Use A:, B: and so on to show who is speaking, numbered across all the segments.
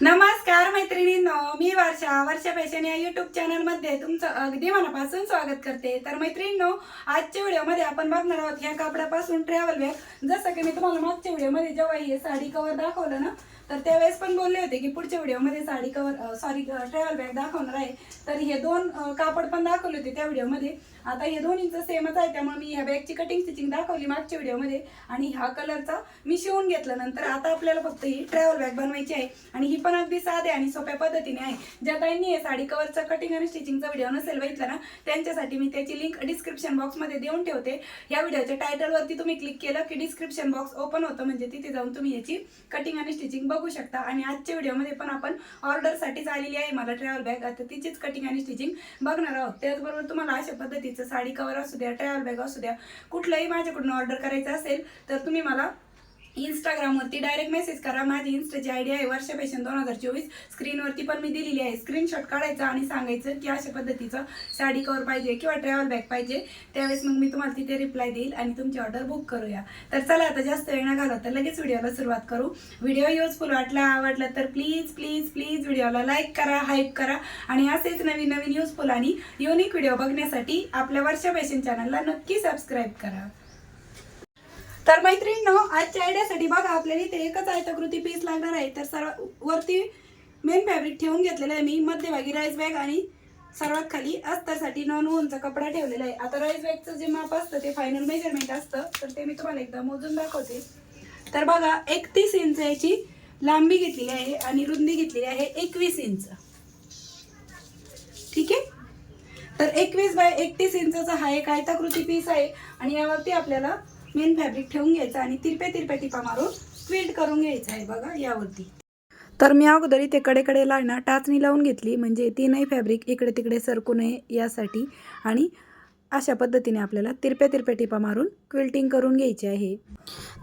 A: नमस्कार मैत्रिणींनो मी वर्षा वर्षा फॅशन या युट्यूब चॅनलमध्ये तुमचं अगदी मनापासून स्वागत करते. तर मैत्रिणींनो आजच्या व्हिडिओमध्ये आपण बघणार आहोत ह्या कापडापासून ट्रॅव्हल बॅग जसं की मी तुम्हाला मागच्या व्हिडिओमध्ये जेव्हा हे साडी कवर दाखवलं ना तर त्यावेळेस पण बोलले होते की पुढच्या व्हिडिओमध्ये sari cover sorry travel bag दाखवणार आहे. तर हे दोन कापड पण दाखवले होते त्या व्हिडिओमध्ये. आता हे दोन्हीचं सेमच आहे त्यामुळे मी ह्या बॅगची कटिंग स्टिचिंग दाखवली मागच्या व्हिडिओमध्ये आणि ह्या कलरचा मी शिवून घेतलं. नंतर आता आपल्याला फक्त ही ट्रॅव्हल बॅग बनवायची आहे आणि ही पण अगदी साधे आणि सोप्या पद्धतीने आहे. ज्या ताईंनी हे साडी कवरचा कटिंग आणि स्टिचिंगचा व्हिडिओ नसेल बघितला ना त्यांच्यासाठी मी त्याची लिंक डिस्क्रिप्शन बॉक्समध्ये देऊन ठेवते. या व्हिडिओच्या टायटलवरती तुम्ही क्लिक केलं की डिस्क्रिप्शन बॉक्स ओपन होतं म्हणजे तिथे जाऊन तुम्ही याची कटिंग आणि स्टिचिंग बघू शकता. आणि आजच्या व्हिडिओमध्ये पण आपण ऑर्डरसाठीच आलेली आहे मला ट्रॅव्हल बॅग आता तिचीच कटिंग आणि स्टिचिंग बघणार आहोत. त्याचबरोबर तुम्हाला अशा पद्धतीचं साडी कवर असू द्या ट्रॅव्हल बॅग असू द्या कुठलंही माझ्याकडून ऑर्डर करायचं असेल तर तुम्ही मला इंस्टाग्रामवरती डायरेक्ट मेसेज करा. माझी इंस्टाची आयडी आहे वर्ष फॅशन दोन हजार चोवीस. स्क्रीनवरती पण मी दिलेली आहे. स्क्रीनशॉट काढायचा आणि सांगायचं की अशा पद्धतीचं साडी कवर पाहिजे किंवा ट्रॅव्हल बॅग पाहिजे. त्यावेळेस मग मी तुम्हाला तिथे रिप्लाय देईल आणि तुमची ऑर्डर बुक करूया. तर चला आता जास्त वेळ घाला तर लगेच व्हिडिओला सुरुवात करू. व्हिडिओ युजफुल वाटला आवडला तर प्लीज प्लीज प्लीज व्हिडिओला लाईक करा हाईप करा. आणि असेच नवीन नवीन युजफुल आणि युनिक व्हिडिओ बघण्यासाठी आपल्या वर्षा फॅशन चॅनलला नक्की सबस्क्राईब करा. तर मैत्रिणींनो आजच्या आयडियासाठी बघा आपल्याला इथे एकच आयताकृती पीस लागणार आहे. तर सर्व वरती मेन फॅब्रिक ठेवून घेतलेलं आहे मी मध्यभागी राईस बॅग आणि सर्वात खाली अस्तरसाठी नॉन ओनचा कपडा ठेवलेला आहे. आता राईस बॅगचं जे माप असतं ते फायनल मेजरमेंट असतं. तर ते मी तुम्हाला एकदा मोजून दाखवते. तर बघा एकतीस इंच याची लांबी घेतलेली आहे आणि रुंदी घेतलेली आहे एकवीस इंच ठीक आहे? तर एकवीस बाय एकतीस इंचाचा हा एक आयताकृती पीस आहे. आणि यावरती आपल्याला मेन फॅब्रिक ठेवून घ्यायचं आणि तिरपे तिरपे टिपा मारून क्विल्ट करून घ्यायचं आहे बघा यावरती. तर मी अगोदर इथे कडेकडेला ना टाचणी लावून घेतली म्हणजे तीनही फॅब्रिक इकडे तिकडे सरकू नये यासाठी. आणि अशा पद्धतीने आपल्याला तिरप्या तिरप्या टिपा मारून क्विल्टिंग करून घ्यायची आहे.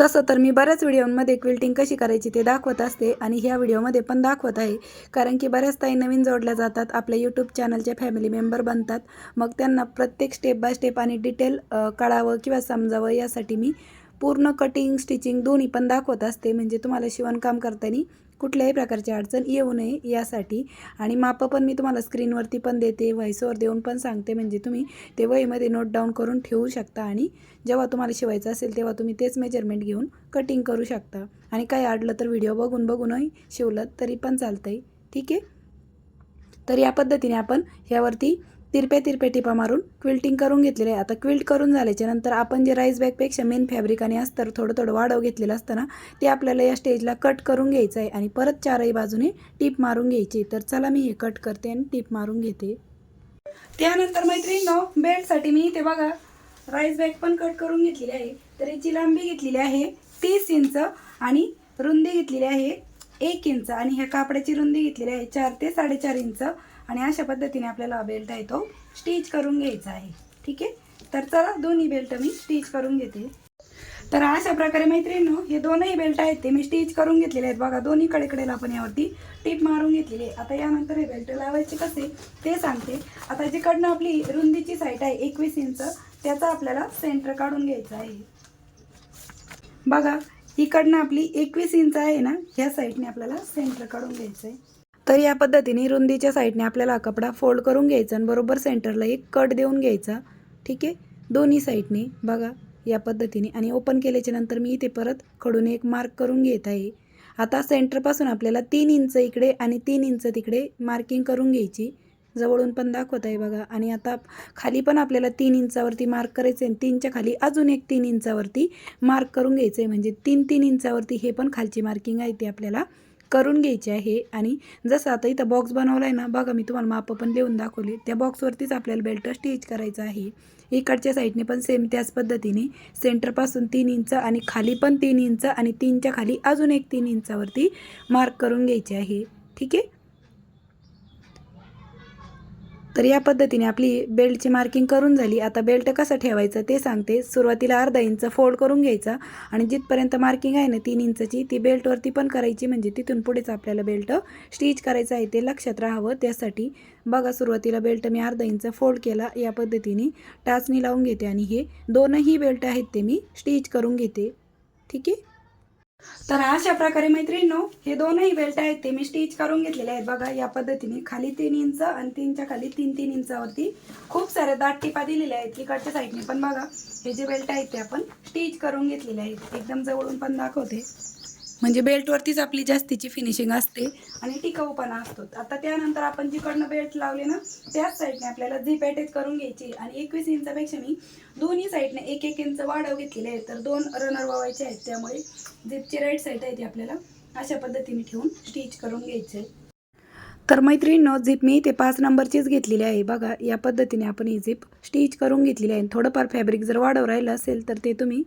A: तसं तर मी बऱ्याच व्हिडिओमध्ये क्विल्टिंग कशी करायची ते दाखवत असते आणि ह्या व्हिडिओमध्ये पण दाखवत आहे. कारण की बऱ्याच ताई नवीन जोडल्या जातात आपल्या यूट्यूब चॅनलचे फॅमिली मेंबर बनतात. मग त्यांना प्रत्येक स्टेप बाय स्टेप आणि डिटेल कळावं किंवा समजावं यासाठी मी पूर्ण कटिंग स्टिचिंग दोन्ही पण दाखवत असते. म्हणजे तुम्हाला शिवणकाम करताना कुठल्याही प्रकारची अडचण येऊ नये यासाठी. आणि मापं पण मी तुम्हाला स्क्रीनवरती पण देते व्हॉइसवर देऊन पण सांगते. म्हणजे तुम्ही ते वहीमध्ये नोट डाऊन करून ठेवू शकता आणि जेव्हा तुम्हाला शिवायचं असेल तेव्हा तुम्ही तेच मेजरमेंट घेऊन कटिंग करू शकता. आणि काही अडलं तर व्हिडिओ बघून बघूनही शिवलं तरी पण चालतं आहे ठीक आहे? तर या पद्धतीने आपण ह्यावरती तिरपे तिरपे टिपा मारून क्विल्टिंग करून घेतलेले आहे. आता क्विल्ट करून झाल्याच्यानंतर आपण जे राईस बॅगपेक्षा मेन फॅब्रिक आणि अस्तर थोडं थोडं वाढव घेतलेलं असतं ना ते आपल्याला या स्टेजला कट करून घ्यायचं आहे. आणि परत चारही बाजूने टीप मारून घ्यायची. तर चला मी हे कट करते आणि टीप मारून घेते. त्यानंतर मैत्रिणींनो बेल्टसाठी मी इथे बघा राईस बॅग पण कट करून घेतलेली आहे. तर याची लांबी घेतलेली आहे तीस इंच आणि रुंदी घेतलेली आहे एक इंच. आणि ह्या कापडाची रुंदी घेतलेली आहे चार ते साडेचार इंच. आणि अशा पद्धतीने आपल्याला बेल्ट आहे तो स्टिच करून घ्यायचा आहे. ठीक आहे? तर चला दोन्ही बेल्ट मी स्टिच करून घेते. तर अशा प्रकारे मैत्रिणीनो हे दोनही बेल्ट आहेत ते मी स्टिच करून घेतलेले आहेत. बघा दोन्ही कडेकडेला आपण यावरती टीप मारून घेतलेली आहे. आता यानंतर हे बेल्ट लावायचे कसे ते सांगते. आता जिकडनं आपली रुंदीची साईट आहे एकवीस इंच त्याचा आपल्याला सेंटर काढून घ्यायचा आहे. बघा इकडनं आपली एकवीस इंच आहे ना ह्या साईडने आपल्याला सेंटर काढून घ्यायचं आहे. तर या पद्धतीने रुंदीच्या साईडने आपल्याला हा कपडा फोल्ड करून घ्यायचा आणि बरोबर सेंटरला एक कट देऊन घ्यायचा. ठीक आहे? दोन्ही साईडने. बघा या पद्धतीने. आणि ओपन केल्याच्यानंतर मी इथे परत खडून एक मार्क करून घेत आहे. आता सेंटरपासून आपल्याला तीन इंच इकडे आणि तीन इंच तिकडे मार्किंग करून घ्यायची. जवळून पण दाखवत आहे बघा. आणि आता खाली पण आपल्याला तीन इंचावरती मार्क करायचं आहे तीनच्या खाली अजून एक तीन इंचावरती मार्क करून घ्यायचं. आहे म्हणजे तीन तीन इंचावरती हे पण खालची मार्किंग आहे ती आपल्याला करून घ्यायची आहे. आणि जसं आता इथं बॉक्स बनवला आहे ना बघा मी तुम्हाला मापं पण लिहून दाखवली. त्या बॉक्सवरतीच आपल्याला बेल्ट स्टिच करायचं आहे. इकडच्या साईडने पण सेम त्याच पद्धतीने. सेंटरपासून तीन इंच आणि खाली पण तीन इंच आणि तीनच्या खाली अजून एक तीन इंचावरती मार्क करून घ्यायचे आहे. ठीक आहे? तर या पद्धतीने आपली बेल्टची मार्किंग करून झाली. आता बेल्ट कसं ठेवायचं ते सांगते. सुरुवातीला अर्धा इंच फोल्ड करून घ्यायचा आणि जिथपर्यंत मार्किंग आहे ना तीन इंचची ती बेल्टवरती पण करायची. म्हणजे तिथून पुढेच आपल्याला बेल्ट स्टिच करायचं आहे ते लक्षात राहावं. त्यासाठी बघा सुरुवातीला बेल्ट मी अर्धा इंच फोल्ड केला. या पद्धतीने टाचणी लावून घेते आणि हे दोनही बेल्ट आहेत ते मी स्टिच करून घेते. ठीक आहे? तर अशा प्रकारे मैत्रिणींनो हे दोनही बेल्ट आहेत ते मी स्टिच करून घेतलेले आहेत. बघा या पद्धतीने खाली तीन इंच आणि तीनच्या खाली तीन तीन इंचावरती खूप साऱ्या दाट टिपा दिलेल्या आहेत इकडच्या साईडने पण बघा हे जे बेल्ट आहेत ते आपण स्टिच करून घेतलेले आहेत. एकदम जवळून पण दाखवते. म्हणजे बेल्टवरतीच आपली जास्तीची फिनिशिंग असते आणि टिकाऊपणा असतो. आता त्यानंतर आपण जिकडनं बेल्ट लावले ना त्याच साईडने आपल्याला झीप अटॅच करून घ्यायची आणि एकवीस इंचापेक्षा मी दोन्ही साईडने एक एक इंच वाढव घेतलेले आहे तर दोन रनर वावायचे आहेत. त्यामुळे झीपची राईट साईड आहे ती आपल्याला अशा पद्धतीने ठेवून स्टिच करून घ्यायचे तर मैत्रिणींनो झिप मी ते पाच नंबरचीच घेतलेली आहे. बघा या पद्धतीने आपण ही झिप स्टिच करून घेतलेली आहे. थोडंफार फॅब्रिक जर वाढव राहिलं असेल तर ते तुम्ही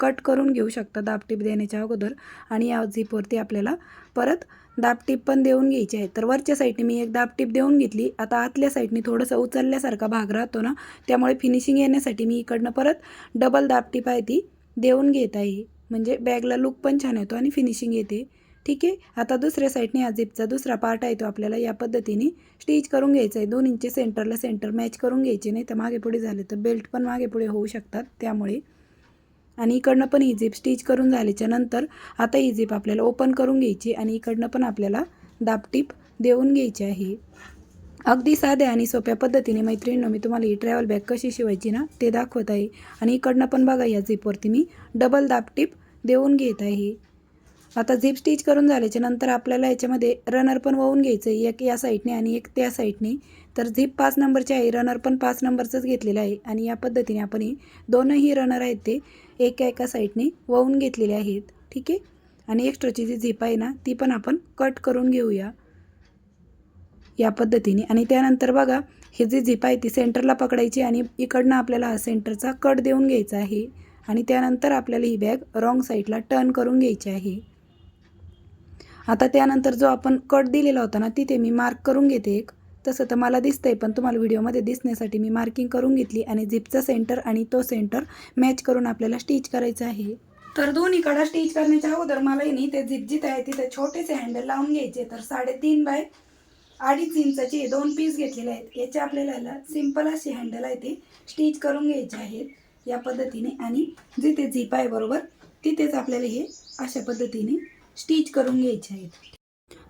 A: कट करून घेऊ शकता दाबटीप देण्याच्या अगोदर आणि या झिपवरती आपल्याला परत दाबटीप पण देऊन घ्यायची आहे. तर वरच्या साईडने मी एक दाबटीप देऊन घेतली. आता आतल्या साईडने थोडंसं उचलल्यासारखा भाग राहतो ना त्यामुळे फिनिशिंग येण्यासाठी मी इकडनं परत डबल दाबटीप आहे ती देऊन घेत आहे. म्हणजे बॅगला लुक पण छान येतो आणि फिनिशिंग येते. ठीक आहे? आता दुसऱ्या साईडने हा झिपचा दुसरा पार्ट आहे तो आपल्याला या पद्धतीने स्टिच करून घ्यायचा आहे. दोन इंचे सेंटरला सेंटर मॅच करून घ्यायचे नाही तर मागे पुढे झाले तर बेल्ट पण मागे पुढे होऊ शकतात. त्यामुळे आणि इकडनं पण इजिप स्टिच करून झाल्याच्यानंतर आता इजिप आपल्याला ओपन करून घ्यायची आणि इकडनं पण आपल्याला दापटीप देऊन घ्यायची आहे. अगदी साध्या आणि सोप्या पद्धतीने मैत्रिणींनो मी तुम्हाला ही ट्रॅव्हल बॅग कशी शिवायची ना ते दाखवत आहे. आणि इकडनं पण बघा या झिपवरती मी डबल दापटीप देऊन घेत आहे. आता झिप स्टिच करून झाल्याच्यानंतर आपल्याला याच्यामध्ये रनर पण वळून घ्यायचं आहे एक या साईडने आणि एक त्या साईडने तर झिप पाच नंबरची आहे रनर पण पाच नंबरचंच घेतलेलं आहे. आणि या पद्धतीने आपण ही दोनही रनर आहेत ते एका एका साईडने वळून घेतलेले आहेत ठीक आहे? आणि एक्स्ट्राची जी झिप आहे ना ती पण आपण कट करून घेऊया या पद्धतीने. आणि त्यानंतर बघा हे जी झिप आहे ती सेंटरला पकडायची आणि इकडनं आपल्याला हा सेंटरचा कट देऊन घ्यायचा आहे. आणि त्यानंतर आपल्याला ही बॅग रॉंग साईडला टर्न करून घ्यायची आहे. आता त्यानंतर जो आपण कट दिलेला होता ना तिथे मी मार्क करून घेते एक. तसं तर मला दिसतंय पण तुम्हाला व्हिडिओमध्ये दिसण्यासाठी मी मार्किंग करून घेतली आणि झिपचा सेंटर आणि तो सेंटर मॅच करून आपल्याला स्टिच करायचं आहे. तर दोन्हीकडं स्टिच करण्याच्या अगोदर मला नाही ते झिप जिथे आहे तिथे छोटेसे हँडल लावून घ्यायचे. तर साडेतीन बाय अडीच इंचाचे दोन पीस घेतलेले आहेत. याचे आपल्याला सिंपल असे हँडल आहे ते स्टिच करून घ्यायचे आहेत या पद्धतीने. आणि जिथे झिप आहे बरोबर तिथेच आपल्याला हे अशा पद्धतीने स्टिच करून घ्यायचे आहेत.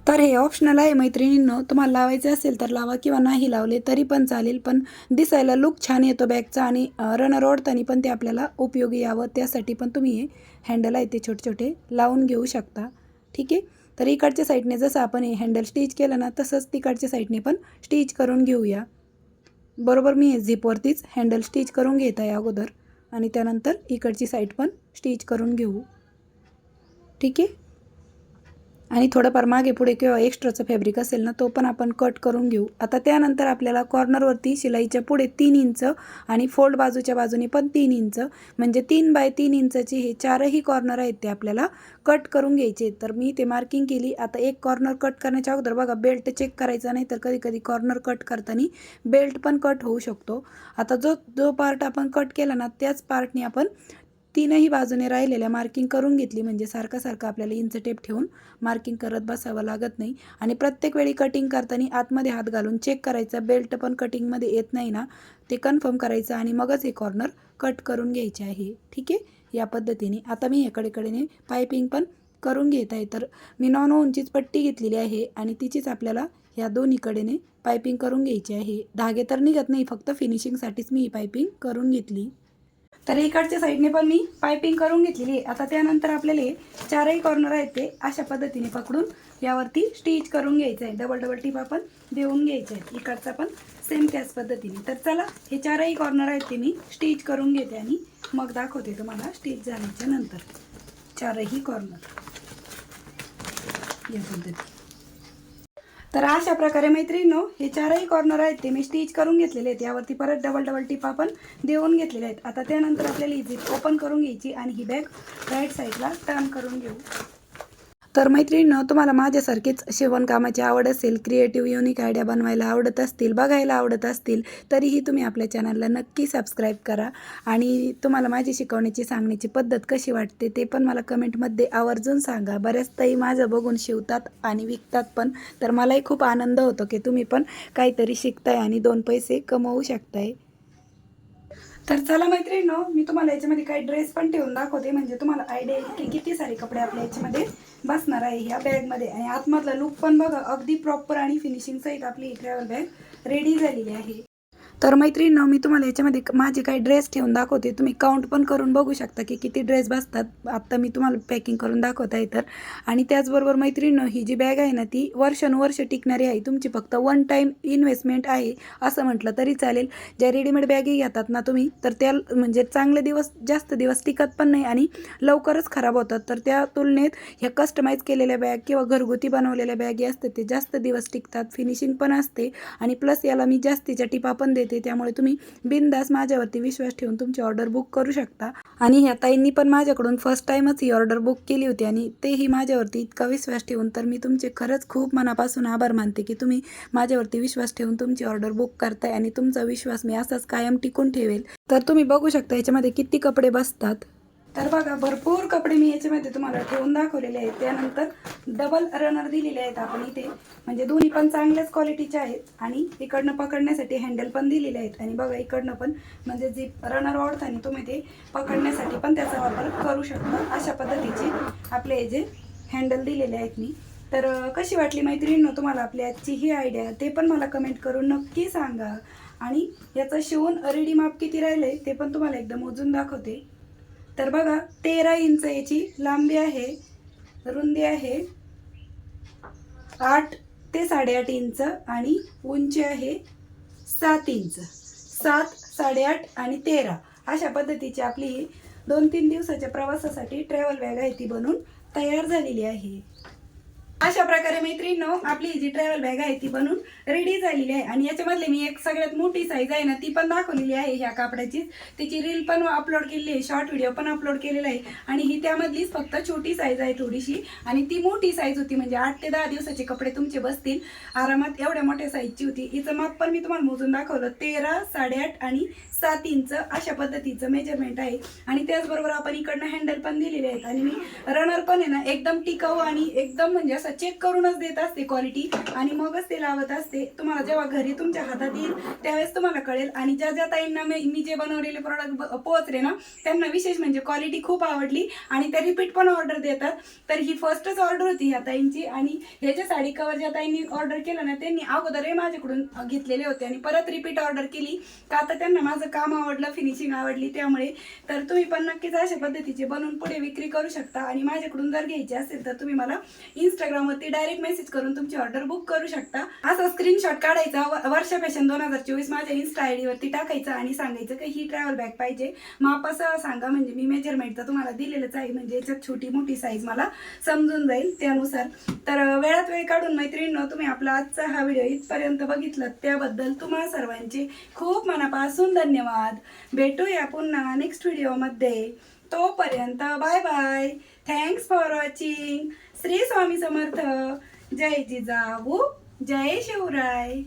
A: तर हे ऑप्शनल आहे मैत्रिणींनो. तुम्हाला लावायचे असेल तर लावा किंवा नाही लावले तरी पण चालेल पण दिसायला लुक छान येतो बॅगचा आणि रनर ओढताना पण ते आपल्याला उपयोगी यावं. त्यासाठी पण तुम्ही हे हँडल आहे ते छोटे छोटे लावून घेऊ शकता. ठीक आहे? तर इकडच्या साईडने जसं आपण हे हँडल स्टिच केलं ना तसंच तिकडच्या साईडने पण स्टिच करून घेऊया. बरोबर मी हे झिपवरतीच हँडल स्टिच करून घेत आहे अगोदर. आणि त्यानंतर इकडची साईड पण स्टिच करून घेऊ. ठीक आहे? आणि थोडंफार मागे पुढे किंवा एक्स्ट्राचं फॅब्रिक असेल ना तो पण आपण कट करून घेऊ. आता त्यानंतर आपल्याला कॉर्नरवरती शिलाईच्या पुढे तीन इंच आणि फोल्ड बाजूच्या बाजूने पण तीन इंच म्हणजे तीन बाय तीन इंचची हे चारही कॉर्नर आहेत ते आपल्याला कट करून घ्यायचे. तर मी ते मार्किंग केली. आता एक कॉर्नर कट करण्याच्या अगोदर बघा बेल्ट चेक करायचा नाही तर कधी कधी कॉर्नर कट करताना बेल्ट पण कट होऊ शकतो. आता जो जो पार्ट आपण कट केला ना त्याच पार्टने आपण तीनही बाजूने राहिलेल्या मार्किंग करून घेतली म्हणजे सारखं सारखं आपल्याला इंच टेप ठेवून मार्किंग करत बसावं लागत नाही. आणि प्रत्येक वेळी कटिंग करताना आतमध्ये हात घालून चेक करायचा. बेल्ट पण कटिंगमध्ये येत नाही ना. ते कन्फर्म करायचं आणि मगच हे कॉर्नर कट करून घ्यायचे आहे. ठीक आहे? या पद्धतीने. आता मी ह्याकडेकडेने पायपिंग पण करून घेत आहे. तर मी नॉन उंचीच पट्टी घेतलेली आहे आणि तिचीच आपल्याला ह्या दोन्हीकडेने पायपिंग करून घ्यायची आहे. धागे तर निघत नाही. फक्त फिनिशिंगसाठीच मी ही पायपिंग करून घेतली. तर इकडच्या साईडने पण मी पायपिंग करून घेतलेली आहे. आता त्यानंतर आपल्याला हे चारही कॉर्नर आहेत ते अशा पद्धतीने पकडून यावरती स्टिच करून घ्यायचं आहे. डबल डबल टिप आपण देऊन घ्यायचं आहे. इकडचा पण सेम त्याच पद्धतीने. तर चला हे चारही कॉर्नर आहेत ते मी स्टिच करून घेते आणि मग दाखवते तुम्हाला स्टिच झाल्याच्यानंतर. चारही कॉर्नर या पद्धती तर अशा प्रकारे मैत्रिणीनो हे चारही कॉर्नर आहेत ते मी स्टिच करून घेतलेले आहेत. यावरती परत डबल डबल टिप आपण देऊन घेतलेले आहेत. आता त्यानंतर आपल्याला ही झिप ओपन करून घ्यायची आणि ही बॅग राईट साईडला टर्न करून घेऊ. तर मैत्रिणीनं तुम्हाला माझ्यासारखीच शिवणकामाची आवड असेल क्रिएटिव्ह युनिक आयडिया बनवायला आवडत असतील बघायला आवडत असतील तरीही तुम्ही आपल्या चॅनलला नक्की सबस्क्राईब करा. आणि तुम्हाला माझी शिकवण्याची सांगण्याची पद्धत कशी वाटते ते पण मला कमेंटमध्ये आवर्जून सांगा. बऱ्याच ताई माझं बघून शिवतात आणि विकतात पण तर मलाही खूप आनंद होतो की तुम्ही पण काहीतरी शिकताय आणि दोन पैसे कमवू शकताय. तर चला मैत्रिणीनो मी तुम्हाला याच्यामध्ये काही ड्रेस पण ठेवून दाखवते. म्हणजे तुम्हाला आयडिया येईल की किती सारे कपडे आपल्या याच्यामध्ये बसणार आहे ह्या बॅगमध्ये आणि आतमधला लुक पण बघा अगदी प्रॉपर आणि फिनिशिंग सहित आपली ट्रॅव्हल बॅग रेडी झालेली आहे. तर मैत्रिणीनं मी तुम्हाला याच्यामध्ये माझे काही ड्रेस ठेवून दाखवते. तुम्ही काउंट पण करून बघू शकता की किती ड्रेस बसतात. आत्ता मी तुम्हाला पॅकिंग करून दाखवत आहे तर आणि त्याचबरोबर मैत्रिणीनं ही जी बॅग आहे ना ती वर्षानुवर्ष टिकणारी आहे. तुमची फक्त वन टाईम इन्व्हेस्टमेंट आहे असं म्हटलं तरी चालेल. ज्या रेडीमेड बॅगी घेतात ना तुम्ही तर त्या म्हणजे चांगले दिवस जास्त दिवस टिकत पण नाही आणि लवकरच खराब होतात. तर त्या तुलनेत ह्या कस्टमाइज केलेल्या बॅग किंवा घरगुती बनवलेल्या बॅगी असतात ते जास्त दिवस टिकतात. फिनिशिंग पण असते. आणि प्लस याला मी जास्तीच्या टिपा पण देते. त्यामुळे तुम्ही बिनदास माझ्यावरती विश्वास ठेवून तुमची ऑर्डर बुक करू शकता. आणि ह्या ताईंनी पण माझ्याकडून फर्स्ट टाईमच ही ऑर्डर बुक केली होती आणि तेही माझ्यावरती इतका विश्वास ठेवून तर मी तुमचे खरंच खूप मनापासून आभार मानते की तुम्ही माझ्यावरती विश्वास ठेवून तुमची ऑर्डर बुक करताय आणि तुमचा विश्वास मी असाच कायम टिकून ठेवेल. तर तुम्ही बघू शकता याच्यामध्ये किती कपडे बसतात. तर बघा भरपूर कपडे मी याच्यामध्ये तुम्हाला ठेवून दाखवलेले आहेत. त्यानंतर डबल रनर दिलेले आहेत आपण इथे. म्हणजे दोन्ही पण चांगल्याच क्वालिटीचे आहेत. आणि इकडनं पकडण्यासाठी हँडल पण दिलेले आहेत. आणि बघा इकडनं पण म्हणजे जे रनर ओढताना तुम्ही ते पकडण्यासाठी पण त्याचा वापर करू शकता. अशा पद्धतीचे आपले हे जे हँडल दिलेले आहेत मी. तर कशी वाटली मैत्रिणींनो तुम्हाला आपली आजची ही आयडिया ते पण मला कमेंट करून नक्की सांगा. आणि याचं शिवून रेडी माप किती राहिलं आहे ते पण तुम्हाला एकदम मोजून दाखवते. तर बघा तेरा इंच याची लांबी आहे रुंदी आहे. आठ ते साडेआठ इंच आणि उंची आहे सात इंच. सात साडेआठ आणि तेरा. अशा पद्धतीची आपली दोन तीन दिवसाच्या प्रवासासाठी ट्रॅव्हल बॅग आहे ती बनून तयार झालेली आहे. अशा प्रकारे मैत्रिणींनो आपली जी ट्रॅव्हल बॅग आहे ती बनवून रेडी झालेली आहे. आणि याच्यामधले मी एक सगळ्यात मोठी साईज आहे ना ती पण दाखवलेली आहे ह्या कापडाची तिची रील पण अपलोड केलेली आहे शॉर्ट व्हिडिओ पण अपलोड केलेला आहे. आणि ही त्यामधलीच फक्त छोटी साईज आहे थोडीशी. आणि ती मोठी साईज होती म्हणजे आठ ते दहा दिवसाचे कपडे तुमचे बसतील. आरामात एवढ्या मोठ्या साईजची होती. हिचं माप पण मी तुम्हाला मोजून दाखवलं. तेरा साडेआठ आणि सात इंच अशा पद्धतीचं मेजरमेंट आहे. आणि त्याचबरोबर आपण इकडनं हँडल पण दिलेले आहेत. आणि मी रनर पण आहे ना एकदम टिकाऊ आणि एकदम म्हणजे असं चेक करूनच देत असते क्वालिटी आणि मगच ते लावत असते. तुम्हाला जेव्हा घरी तुमच्या हातात येईल त्यावेळेस तुम्हाला कळेल. आणि ज्या ज्या ताईंना मी मी जे बनवलेले प्रॉडक्ट पोहोचले ना त्यांना विशेष म्हणजे क्वालिटी खूप आवडली. आणि त्या रिपीट पण ऑर्डर देतात. तर ही फर्स्टच ऑर्डर होती ह्या ताईंची. आणि हे जे साडी कवर ज्या ताईंनी ऑर्डर केलं ना त्यांनी अगोदर माझ्याकडून घेतलेले होते. आणि परत रिपीट ऑर्डर केली. का आता त्यांना माझं काम आवडलं फिनिशिंग आवडली त्यामुळे. तर तुम्ही पण नक्कीच अशा पद्धतीचे बनवून पुढे विक्री करू शकता. आणि माझ्याकडून जर घ्यायची असेल तर तुम्ही मला इंस्टाग्रामवरती डायरेक्ट मेसेज करून तुमची ऑर्डर बुक करू शकता. असा स्क्रीनशॉट काढायचा व- वर्षा फॅशन दोन हजार चोवीस माझ्या इन्स्टा आय वरती टाकायचं आणि सांगायचं की ही ट्रॅव्हल बॅग पाहिजे. माप असं सांगा म्हणजे मी मेजरमेंट तर तुम्हाला दिलेलंच आहे म्हणजे याच्यात छोटी मोठी साईज मला समजून जाईल त्यानुसार. तर वेळात वेळ काढून मैत्रिणींनो तुम्ही आपला आजचा हा व्हिडिओ इथपर्यंत बघितला त्याबद्दल तुम्हा सर्वांचे खूप मनापासून धन्यवाद. भेटूया पुन्हा नेक्स्ट व्हिडिओमध्ये तोपर्यंत bye bye thanks for watching Shri Swami Samarth. जय जिजाऊ जय शिवराय.